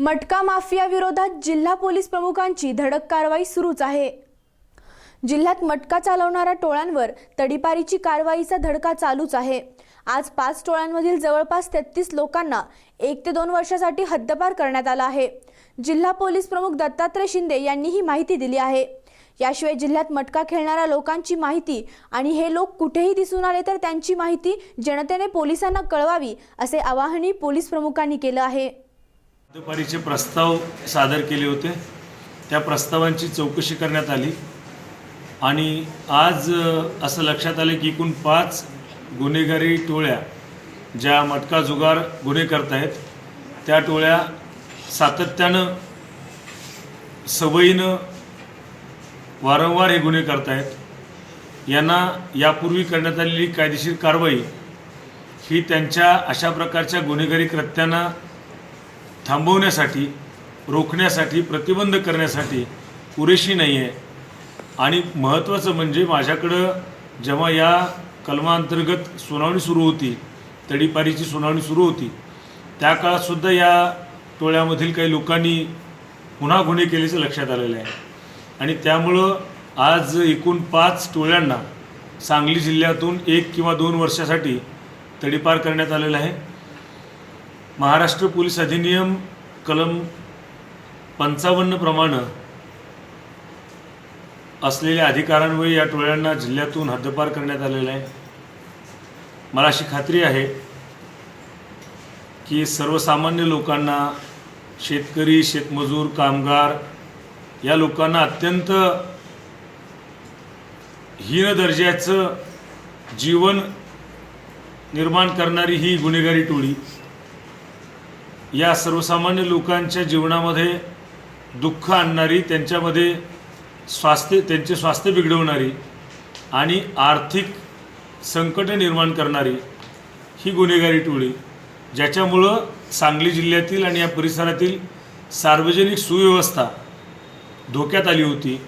मटका माफिया विरोधात जिल्हा पोलीस प्रमुखांची धडक कारवाई सुरूच आहे. जिल्ह्यात मटका चालवणाऱ्या टोळ्यांवर तडीपारीची कारवाईचा धडका चालूच आहे. आज पाच टोळ्यांमधील जवळपास तेहतीस लोकांना एक ते दोन वर्षासाठी हद्दपार करण्यात आला आहे. जिल्हा पोलीस प्रमुख दत्तात्रय शिंदे यांनी ही माहिती दिली आहे. याशिवाय जिल्ह्यात मटका खेळणाऱ्या लोकांची माहिती आणि हे लोक कुठेही दिसून आले तर त्यांची माहिती जनतेने पोलिसांना कळवावी असे आवाहनही पोलीस प्रमुखांनी केलं आहे. हद्दपारीचे प्रस्ताव सादर केले होते. त्या प्रस्तावांची चौकशी करण्यात आली. आणि आज असं लक्षात आलं की एकूण पाच गुन्हेगारी टोळ्या ज्या मटका जुगार गुन्हे करत आहेत त्या टोळ्या सातत्यानं सवयीनं वारंवार हे गुन्हे करत आहेत यांना यापूर्वी करण्यात आलेली कायदेशीर कारवाई ही त्यांच्या अशा प्रकारच्या गुन्हेगारी कृत्यांना थांबवण्यासाठी रोखण्यासाठी प्रतिबंध करण्यासाठी पुरेशी नाही आहे आणि महत्त्वाचं म्हणजे माझ्याकडं जेव्हा या कलमांतर्गत सुनावणी सुरू होती तडीपारीची सुनावणी सुरू होती त्या काळातसुद्धा या टोळ्यामधील काही लोकांनी पुन्हा गुन्हे केल्याचं लक्षात आलेलं आहे. आणि त्यामुळं आज एकूण पाच टोळ्यांना सांगली जिल्ह्यातून एक किंवा दोन वर्षासाठी तडीपार करण्यात आलेलं आहे. महाराष्ट्र पोलीस अधिनियम कलम पंचावन्नप्रमाणे असलेल्या अधिकारांमुळे या टोळ्यांना जिल्ह्यातून हद्दपार करण्यात आलेलं आहे. मला अशी खात्री आहे की सर्वसामान्य लोकांना शेतकरी शेतमजूर कामगार या लोकांना अत्यंत हीन दर्जाचं जीवन निर्माण करणारी ही गुन्हेगारी टोळी या सर्वसामान्य लोकांच्या जीवनामध्ये दुःख आणणारी त्यांच्यामध्ये स्वास्थ्य त्यांचे स्वास्थ्य बिघडवणारी आणि आर्थिक संकट निर्माण करणारी ही गुन्हेगारी टोळी ज्याच्यामुळं सांगली जिल्ह्यातील आणि या परिसरातील सार्वजनिक सुव्यवस्था धोक्यात आली होती.